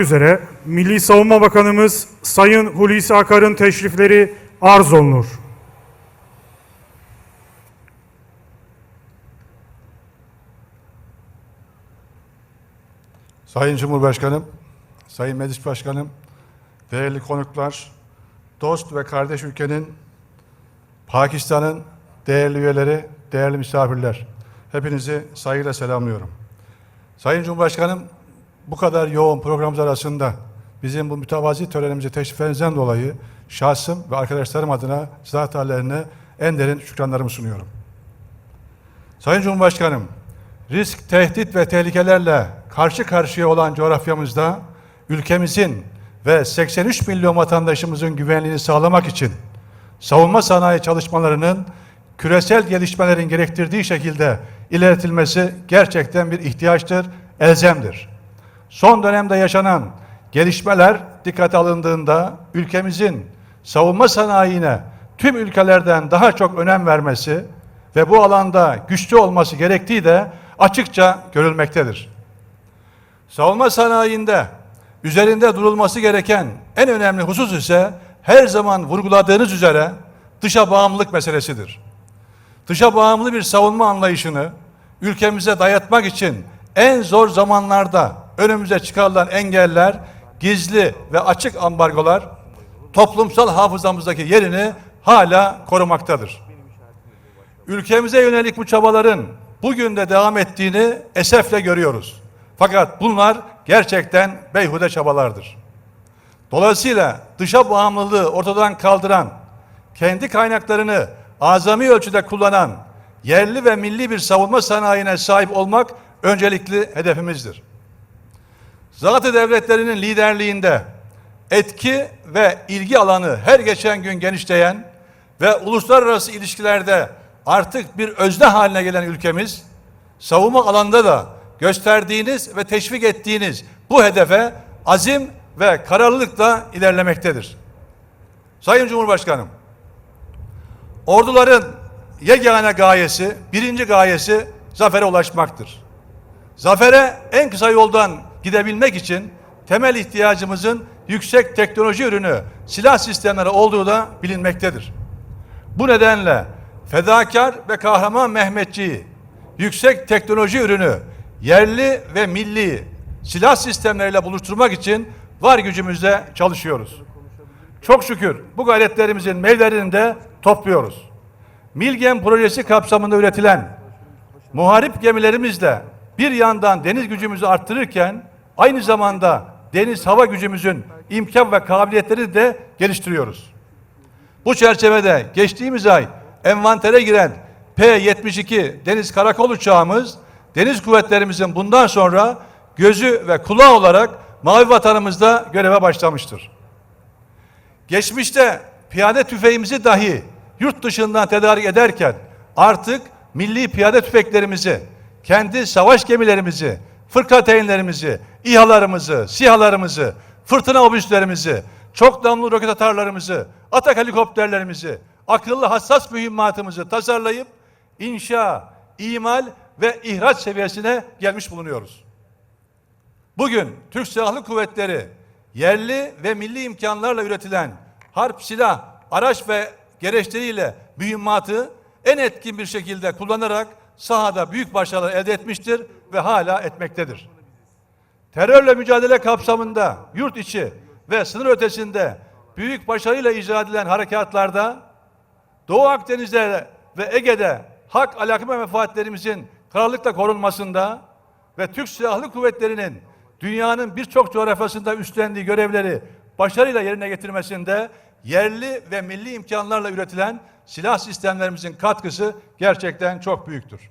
üzere Milli Savunma Bakanımız Sayın Hulusi Akar'ın teşrifleri arz olunur. Sayın Cumhurbaşkanım, Sayın Meclis Başkanım, değerli konuklar, dost ve kardeş ülkenin Pakistan'ın değerli üyeleri, değerli misafirler. Hepinizi saygıyla selamlıyorum. Sayın Cumhurbaşkanım, bu kadar yoğun programımız arasında bizim bu mütevazi törenimize teşriflerinizden dolayı şahsım ve arkadaşlarım adına zat en derin şükranlarımı sunuyorum. Sayın Cumhurbaşkanım, risk, tehdit ve tehlikelerle karşı karşıya olan coğrafyamızda ülkemizin ve 83 milyon vatandaşımızın güvenliğini sağlamak için savunma sanayi çalışmalarının küresel gelişmelerin gerektirdiği şekilde ilerletilmesi gerçekten bir ihtiyaçtır, elzemdir. Son dönemde yaşanan gelişmeler dikkate alındığında ülkemizin savunma sanayine tüm ülkelerden daha çok önem vermesi ve bu alanda güçlü olması gerektiği de açıkça görülmektedir. Savunma sanayinde üzerinde durulması gereken en önemli husus ise her zaman vurguladığınız üzere dışa bağımlılık meselesidir. Dışa bağımlı bir savunma anlayışını ülkemize dayatmak için en zor zamanlarda önümüze çıkarılan engeller, gizli ve açık ambargolar toplumsal hafızamızdaki yerini hala korumaktadır. Ülkemize yönelik bu çabaların bugün de devam ettiğini esefle görüyoruz. Fakat bunlar gerçekten beyhude çabalardır. Dolayısıyla dışa bağımlılığı ortadan kaldıran, kendi kaynaklarını azami ölçüde kullanan, yerli ve milli bir savunma sanayine sahip olmak öncelikli hedefimizdir. Zatı devletlerinin liderliğinde etki ve ilgi alanı her geçen gün genişleyen ve uluslararası ilişkilerde artık bir özne haline gelen ülkemiz, savunma alanında da gösterdiğiniz ve teşvik ettiğiniz bu hedefe azim ve kararlılıkla ilerlemektedir. Sayın Cumhurbaşkanım, orduların yegane gayesi, birinci gayesi zafere ulaşmaktır. Zafere en kısa yoldan gidebilmek için temel ihtiyacımızın yüksek teknoloji ürünü silah sistemleri olduğu da bilinmektedir. Bu nedenle fedakar ve kahraman Mehmetçiği yüksek teknoloji ürünü yerli ve milli silah sistemleriyle buluşturmak için var gücümüzle çalışıyoruz. Çok şükür bu gayretlerimizin meyvelerini de topluyoruz. Milgem projesi kapsamında üretilen muharip gemilerimizle bir yandan deniz gücümüzü arttırırken aynı zamanda deniz hava gücümüzün imkan ve kabiliyetlerini de geliştiriyoruz. Bu çerçevede geçtiğimiz ay envantere giren P-72 deniz karakol uçağımız deniz kuvvetlerimizin bundan sonra gözü ve kulağı olarak mavi vatanımızda göreve başlamıştır. Geçmişte piyade tüfeğimizi dahi yurt dışından tedarik ederken artık milli piyade tüfeklerimizi, kendi savaş gemilerimizi, fırkateynlerimizi, İHA'larımızı, SİHA'larımızı, fırtına obüslerimizi, çok damlı roket atarlarımızı, atak helikopterlerimizi, akıllı hassas mühimmatımızı tasarlayıp inşa, imal ve ihraç seviyesine gelmiş bulunuyoruz. Bugün Türk Silahlı Kuvvetleri yerli ve milli imkanlarla üretilen harp silah, araç ve gereçleriyle mühimmatı en etkin bir şekilde kullanarak sahada büyük başarılar elde etmiştir ve hala etmektedir. Terörle mücadele kapsamında yurt içi ve sınır ötesinde büyük başarıyla icra edilen harekatlarda Doğu Akdeniz'de ve Ege'de hak, alaka ve menfaatlerimizin kararlılıkla korunmasında ve Türk Silahlı Kuvvetleri'nin dünyanın birçok coğrafyasında üstlendiği görevleri başarıyla yerine getirmesinde yerli ve milli imkanlarla üretilen silah sistemlerimizin katkısı gerçekten çok büyüktür.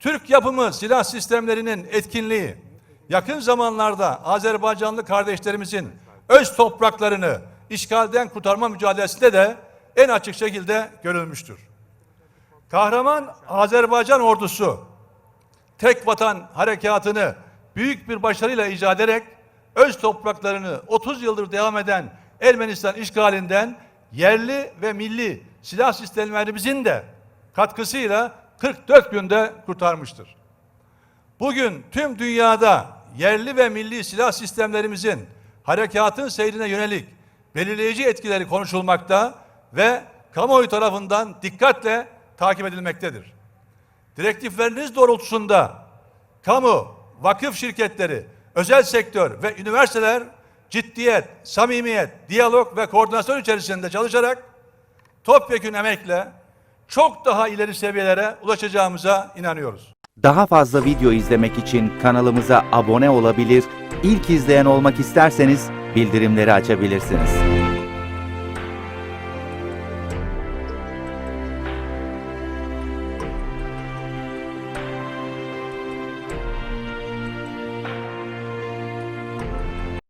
Türk yapımı silah sistemlerinin etkinliği yakın zamanlarda Azerbaycanlı kardeşlerimizin öz topraklarını işgalden kurtarma mücadelesinde de en açık şekilde görülmüştür. Kahraman Azerbaycan ordusu tek vatan harekatını büyük bir başarıyla icra ederek öz topraklarını 30 yıldır devam eden Ermenistan işgalinden yerli ve milli silah sistemlerimizin de katkısıyla 44 günde kurtarmıştır. Bugün tüm dünyada yerli ve milli silah sistemlerimizin harekatın seyrine yönelik belirleyici etkileri konuşulmakta ve kamuoyu tarafından dikkatle takip edilmektedir. Direktifleriniz doğrultusunda kamu, vakıf şirketleri, özel sektör ve üniversiteler ciddiyet, samimiyet, diyalog ve koordinasyon içerisinde çalışarak topyekün emekle çok daha ileri seviyelere ulaşacağımıza inanıyoruz. Daha fazla video izlemek için kanalımıza abone olabilir, ilk izleyen olmak isterseniz bildirimleri açabilirsiniz.